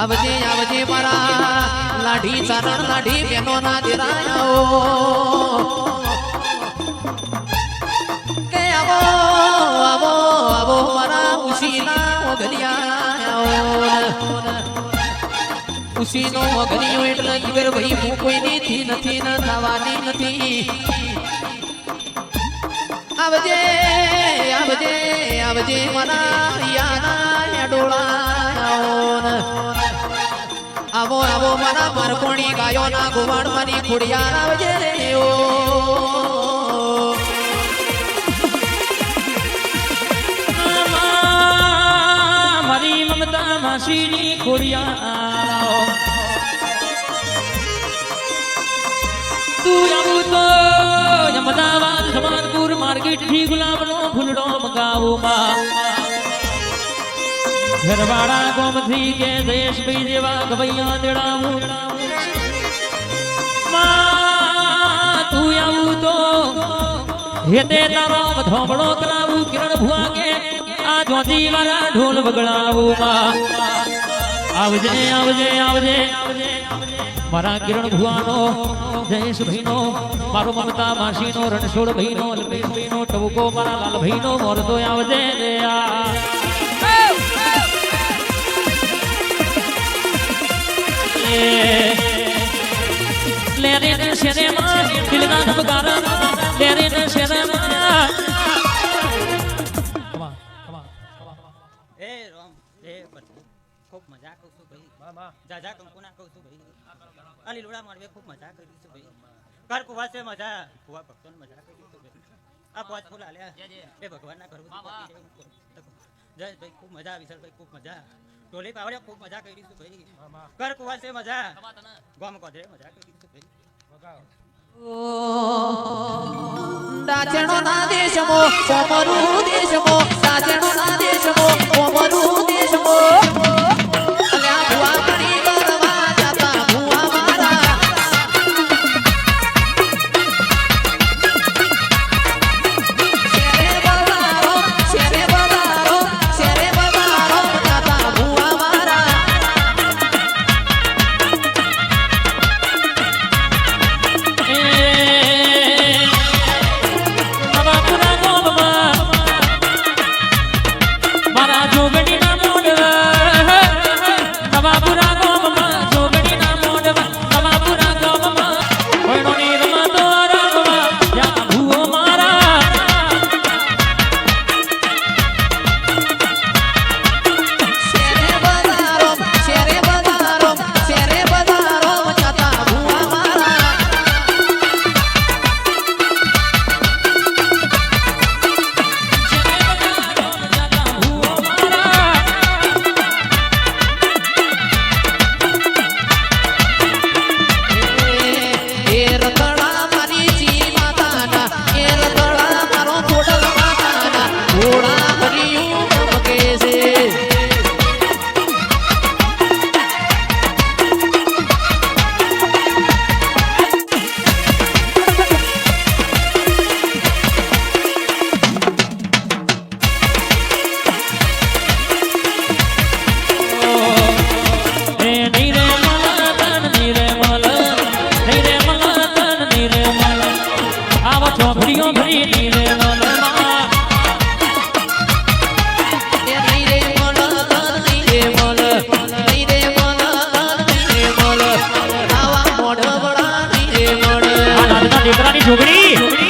આવજે આવજે મારા લાઢી ચરણ લાઢી બેનો ના દેરાયો. કે આવો આવો આવો મારા ઉશીના ઓગલિયા ઉશીનો ઓગલિયો એટલે ઈવર ભાઈ હું કોઈ થી નથી, ન થવાની નથી. આવજે આવજે આવજે મારા યાના ડોળા આવો આવો, મારા મારકોણી ગાયો ના ગુવાડ મારી ખોડિયાર આવજે રે મારી મમતા માસીની ખોડિયા તું આવું તો અમદાવાદ સમાનપુર માર્કેટથી ગુલાબનો ફૂલડો મગાવું માં ઘરવાળા ગોમથી કે દેશભાઈ જેવા ગવૈયા દેડાવું. તું આવું તો હેતે તારા ધોબળો કરાવું, કિરણ ભુવા કે આ જોજી વાળા ઢોલ વગડાવું આવજે આવજે આવજે. મારા કિરણ ભુવાનો જયેશભાઈનો મારો મમતા માસીનો, રણછોડ ભાઈનો અલ્પેશભાઈનો ટવકો મારા લાલભાઈનો મોરતો આવજે રે લે રે ને શેરેમાં દિલના ધબકારા લે રે ને શેરેમાં એ રામ એ બધું ખૂબ મજા કરું છું ભાઈ. જાજા કંકુના કહું છું ભાઈ. અલી લોડા મારવે ખૂબ મજા કરી છું ભાઈ. કર કુવા છે મજા. કુવા ભક્તોને મજા કરી છું ભાઈ. આ પાંચ ફૂલ આલ્યા. એ ભગવાનના ઘર જય ભાઈ ખૂબ મજા આવી સર ભાઈ ખૂબ મજા. ટોલી પાવડે ખૂબ મજા કરી છું ભાઈ. કર કુવા છે મજા. ગોમ કોદરે મજા કરી છું ભાઈ. દાચણો ના દેશમો કોમરુ દેશમો દાચણો ના દેશમો કોમરુ sobrinho.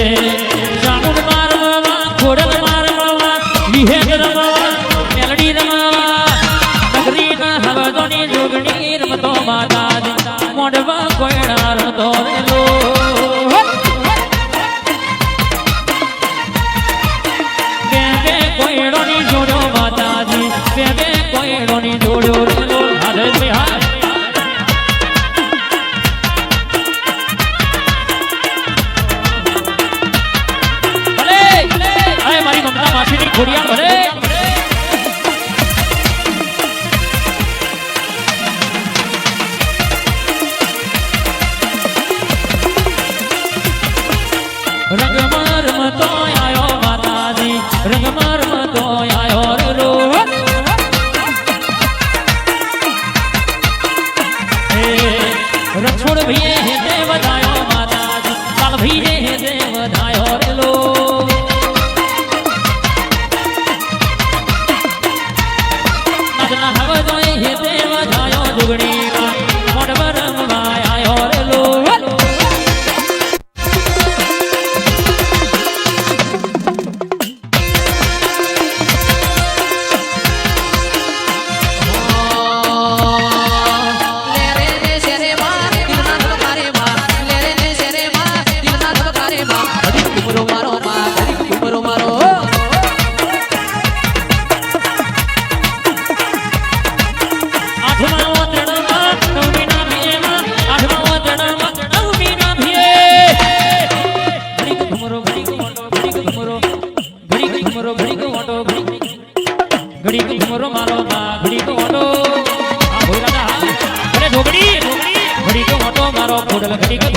I don't need to ভয় হেতে મારો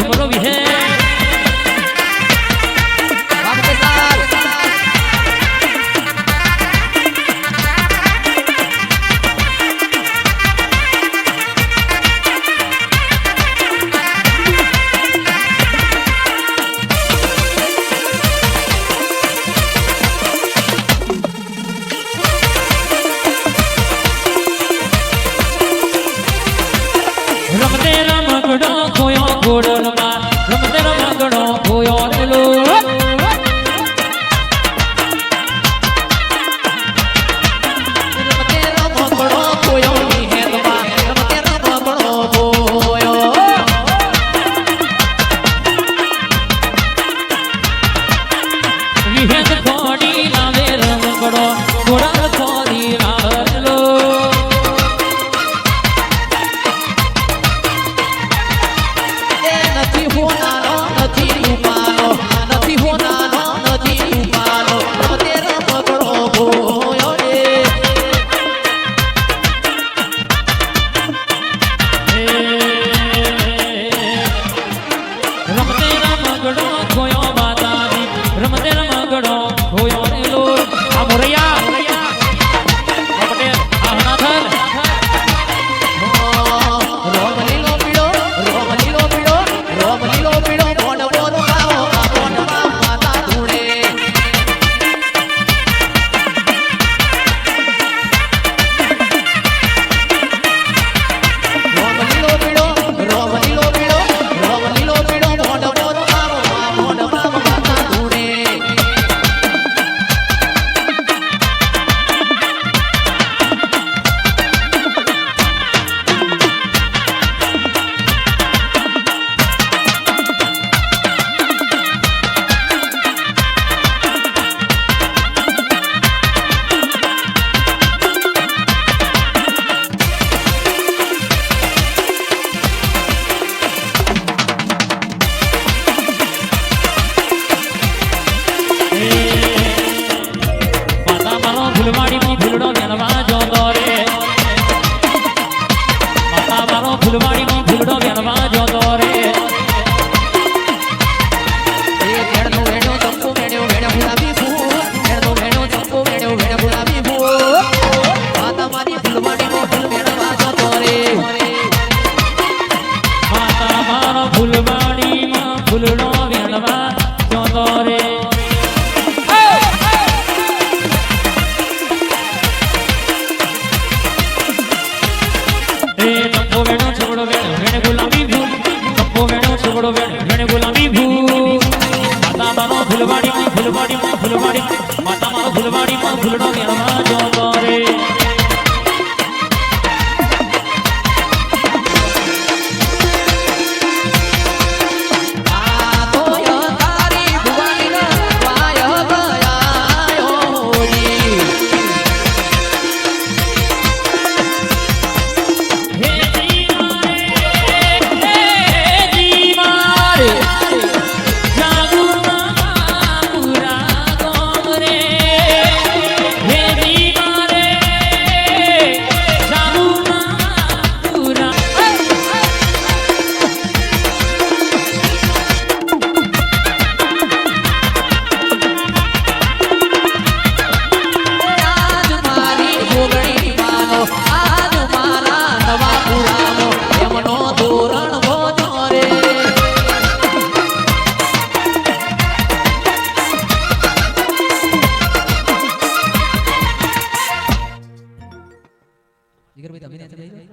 જીગરભાઈ તમે ને જઈ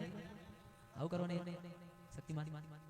આવું કરો ને શક્તિમાન?